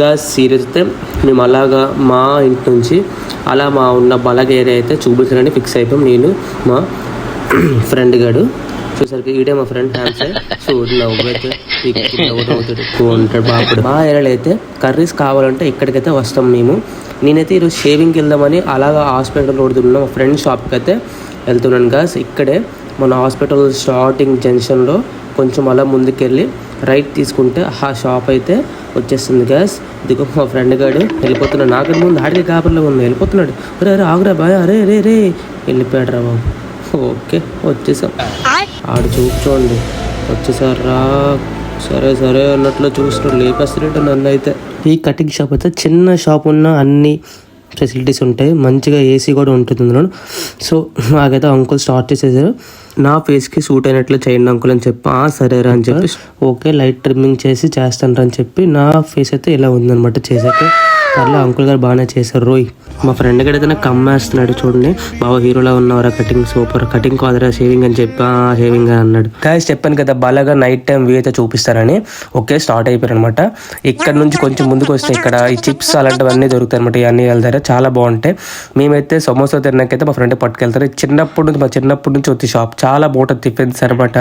Gas serious అయితే మేము అలాగా మా ఇంటి నుంచి అలా మా ఉన్న బలగ ఏరియా అయితే చూపించాలని ఫిక్స్ అయిపోయాం. నేను మా ఫ్రెండ్ గాడు. చూసరికి ఈడే మా ఫ్రెండ్ హ్యామ్స్ చూడు నవ్వైతే ఎక్కువ ఉంటాడు మా ఏరియాలో అయితే కర్రీస్ కావాలంటే ఇక్కడికైతే వస్తాం మేము. నేనైతే ఈరోజు షేవింగ్కి వెళ్దామని అలాగా హాస్పిటల్ రోడ్ ఉన్న మా ఫ్రెండ్ షాప్కి అయితే వెళ్తున్నాను. గాస్ ఇక్కడే మన హాస్పిటల్ స్టార్టింగ్ జంక్షన్లో కొంచెం అలా ముందుకెళ్ళి రైట్ తీసుకుంటే ఆ షాప్ అయితే వచ్చేస్తుంది గ్యాస్. ఇదిగో మా ఫ్రెండ్ గాడు వెళ్ళిపోతున్నాడు. నాకు ముందు ఆడికి కాపర్లో ఉంది. వెళ్ళిపోతున్నాడు. అరే అరే ఆగురా బాయ్. అరే రే రే. వెళ్ళిపోయాడు రా బాబు. ఓకే వచ్చేసాం. ఆడు చూపు చూడండి. వచ్చేసారా సరే సరే అన్నట్లు చూస్తున్నాడు. లేపేస్తున్నాడు నన్ను అయితే. ఈ కటింగ్ షాప్ అయితే చిన్న షాప్ ఉన్న అన్ని ఫెసిలిటీస్ ఉంటాయి మంచిగా ఏసీ కూడా ఉంటుంది అందులో సో నాకైతే అంకుల్ స్టార్ట్ చేసేసారు. నా ఫేస్కి సూట్ అయినట్లు చేయండి అంకుల్ అని చెప్పి "ఆ, సరేరా అని చెప్పి ఓకే లైట్ ట్రిమ్మింగ్ చేసి చేస్తాను అని చెప్పి నా ఫేస్ అయితే ఇలా ఉందన్నమాట చేసాక. సర్లే అంకుల్ గారు బాగానే చేశారు. రోయ్ మా ఫ్రెండ్ గడ అయితే నాకు కమ్మేస్తున్నాడు చూడండి. బాబా హీరోలా ఉన్నవరా కటింగ్ సూపర్ కటింగ్ కాదురా షేవింగ్ అని చెప్పి షేవింగ్ అన్నాడు. గాయస్ చెప్పాను కదా బాలాగా నైట్ టైం వ్యూ అయితే చూపిస్తారని. ఓకే స్టార్ట్ అయిపోయారు అనమాట ఇక్కడ నుంచి కొంచెం ముందుకు వస్తే ఇక్కడ ఈ చిప్స్ అలాంటివన్నీ దొరుకుతాయి అనమాట ఇవన్నీ వెళ్తారు చాలా బాగుంటాయి. మేమైతే సమోసా తిన్నాకైతే మా ఫ్రెండ్ పట్టుకెళ్తారు. చిన్నప్పటి నుంచి మా చిన్నప్పటి నుంచి వచ్చే షాప్ చాలా బాగుంటుంది టిఫిన్స్ అనమాట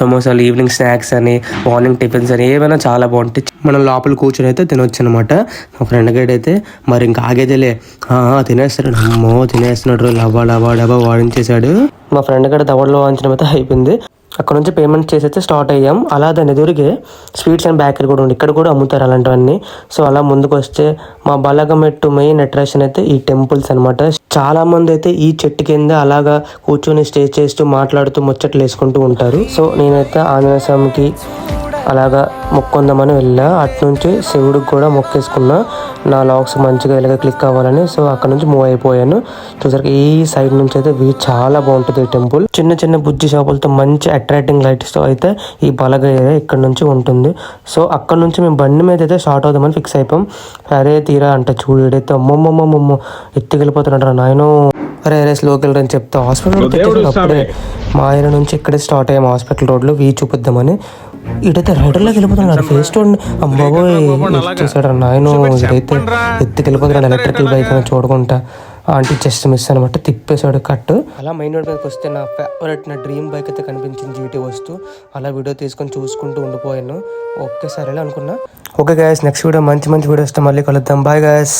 సమోసాలు ఈవినింగ్ స్నాక్స్ అని మార్నింగ్ టిఫిన్స్ అని ఏమైనా చాలా బాగుంటాయి. మనం లోపల కూర్చొని అయితే తినొచ్చు అనమాట మా ఫ్రెండ్ గైడ్ అయితే మరి ఇంకా ఆగేదేలే. "ఆ, తినేస్తున్నాడు అమ్మో తినేస్తున్నాడు లవా లవా డబా వాడించేశాడు. మా ఫ్రెండ్ గడ దవడలో వాయించడం అయితే అయిపోయింది. అక్కడ నుంచి పేమెంట్ చేసి అయితే స్టార్ట్ అయ్యాం. అలా దాని ఎదురుగే స్వీట్స్ అండ్ బేకరీ కూడా ఉంది ఇక్కడ కూడా అమ్ముతారు అలాంటివన్నీ. సో అలా ముందుకు వస్తే మా బలగమెట్టు మెయిన్ అట్రాక్షన్ అయితే ఈ టెంపుల్స్ అనమాట చాలా మంది అయితే ఈ చెట్టు కింద అలాగా కూర్చొని స్టే చేస్తూ మాట్లాడుతూ ముచ్చట్లు వేసుకుంటూ ఉంటారు. సో నేనైతే ఆంజనేయ స్వామికి అలాగా మొక్కుందామని వెళ్ళా. అటు నుంచి శివుడికి కూడా మొక్కేసుకున్నా. నా లాక్స్ మంచిగా ఇలాగ క్లిక్ అవ్వాలని సో అక్కడ నుంచి మూవ్ అయిపోయాను. చూసరికి ఈ సైడ్ నుంచి అయితే వ్యూ చాలా బాగుంటుంది ఈ టెంపుల్. చిన్న చిన్న బుజ్జి షాపులతో మంచి అట్రాక్టింగ్ లైట్స్తో అయితే ఈ బలగ ఏరియా ఇక్కడ నుంచి ఉంటుంది. సో అక్కడ నుంచి మేము బండి మీద అయితే స్టార్ట్ అవుదామని ఫిక్స్ అయిపోయాం. అరే తీరా అంట చూడు అమ్మమ్మమ్మమ్మ ఎత్తుకెళ్ళిపోతున్నాడు నాయనో. అరే అరే స్లోకి వెళ్ళరని చెప్తా హాస్పిటల్ అప్పుడే మా ఏరియా నుంచి ఇక్కడే స్టార్ట్ అయ్యాం హాస్పిటల్ రోడ్లో వీ చూపిద్దామని. ఇటైతే రైడర్లోకి వెళ్ళిపోతున్నాడు ఫేస్ చూడండి. అమ్మాబోయ్ చూసాడు నాయన ఇదైతే ఎత్తుకెళ్ళిపోతున్నాడు ఎలక్ట్రికల్ బైక్ అని చూడకుండా. ఆంటీ చెస్ట్ మిస్ అనమాట తిప్పేశాడు కట్ అలా మెయిన్ రోడ్ మీదకి వస్తే నా ఫేవరెట్ నా డ్రీమ్ బైక్ అయితే కనిపించింది జీటీ వస్తూ అలా వీడియో తీసుకొని చూసుకుంటూ ఉండిపోయాను. ఓకే సరేలే అనుకున్నా? ఓకే గాయస్ నెక్స్ట్ వీడియో మంచి మంచి వీడియో వస్తే మళ్ళీ కలుద్దాం. Bye guys